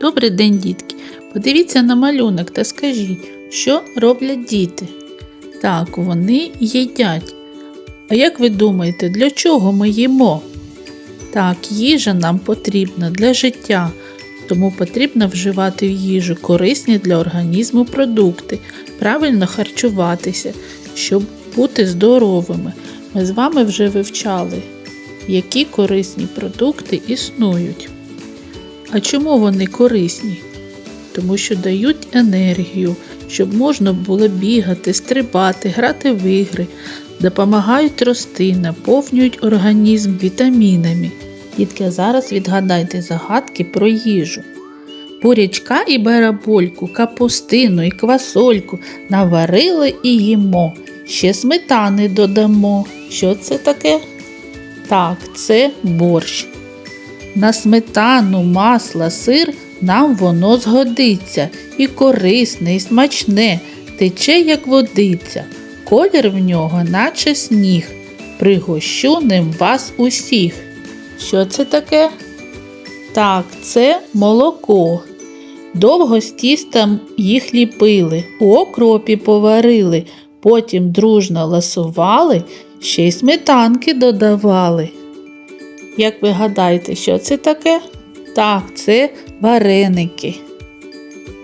Добрий день, дітки! Подивіться на малюнок та скажіть, що роблять діти? Так, вони їдять. А як ви думаєте, для чого ми їмо? Так, їжа нам потрібна для життя, тому потрібно вживати в їжу корисні для організму продукти, правильно харчуватися, щоб бути здоровими. Ми з вами вже вивчали, які корисні продукти існують. А чому вони корисні? Тому що дають енергію, щоб можна було бігати, стрибати, грати в ігри, допомагають рости, наповнюють організм вітамінами. Дітки, зараз відгадайте загадки про їжу. Бурячка і барабольку, капустину і квасольку наварили і їмо. Ще сметани додамо. Що це таке? Так, це борщ. На сметану, масло, сир нам воно згодиться, і корисне, і смачне, тече, як водиця, колір в нього, наче сніг. Пригощу ним вас усіх. Що це таке? Так, це молоко. Довго з тістом їх ліпили, у окропі поварили, потім дружно ласували, ще й сметанки додавали. Як ви гадаєте, що це таке? Так, це вареники.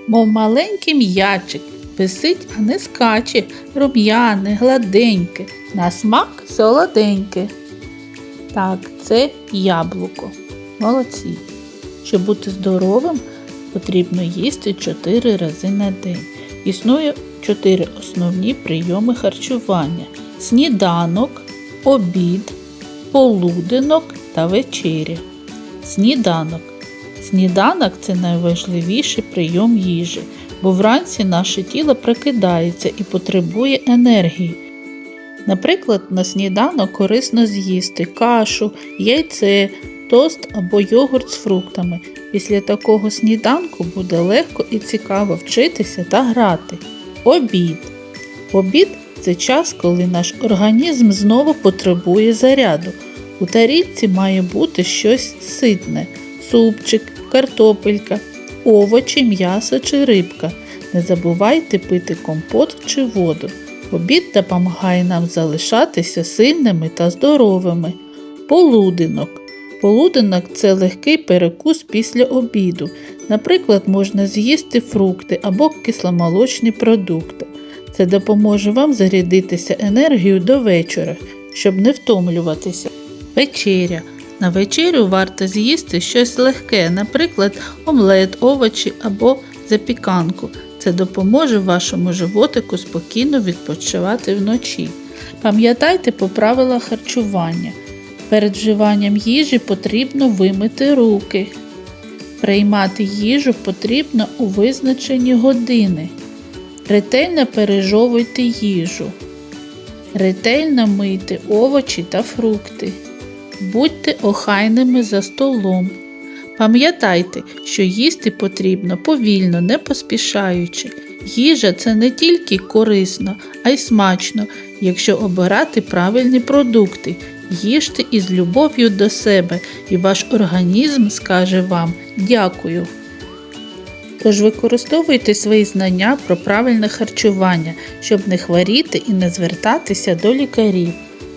Мов маленький м'ячик, висить, а не скаче, рум'яне, гладеньке, на смак солоденьке. Так, це яблуко. Молодці. Щоб бути здоровим, потрібно їсти 4 рази на день. Існує 4 основні прийоми харчування: сніданок, обід, полуденок та вечеря. Сніданок. Сніданок це найважливіший прийом їжі, бо вранці наше тіло прокидається і потребує енергії. Наприклад, на сніданок корисно з'їсти кашу, яйце, тост або йогурт з фруктами. Після такого сніданку буде легко і цікаво вчитися та грати. Обід. Обід це час, коли наш організм знову потребує заряду. У тарілці має бути щось ситне супчик, картопелька, овочі, м'ясо чи рибка. Не забувайте пити компот чи воду. Обід допомагає нам залишатися сильними та здоровими. Полуденок. Полуденок це легкий перекус після обіду. Наприклад, можна з'їсти фрукти або кисломолочні продукти. Це допоможе вам зарядитися енергією до вечора, щоб не втомлюватися. Вечеря. На вечерю варто з'їсти щось легке, наприклад, омлет, овочі або запіканку. Це допоможе вашому животику спокійно відпочивати вночі. Пам'ятайте по правилах харчування. Перед вживанням їжі потрібно вимити руки. Приймати їжу потрібно у визначені години. Ретельно пережовуйте їжу. Ретельно мийте овочі та фрукти. Будьте охайними за столом. Пам'ятайте, що їсти потрібно повільно, не поспішаючи. Їжа це не тільки корисно, а й смачно, якщо обирати правильні продукти. Їжте із любов'ю до себе, і ваш організм скаже вам дякую. Тож використовуйте свої знання про правильне харчування, щоб не хворіти і не звертатися до лікарів.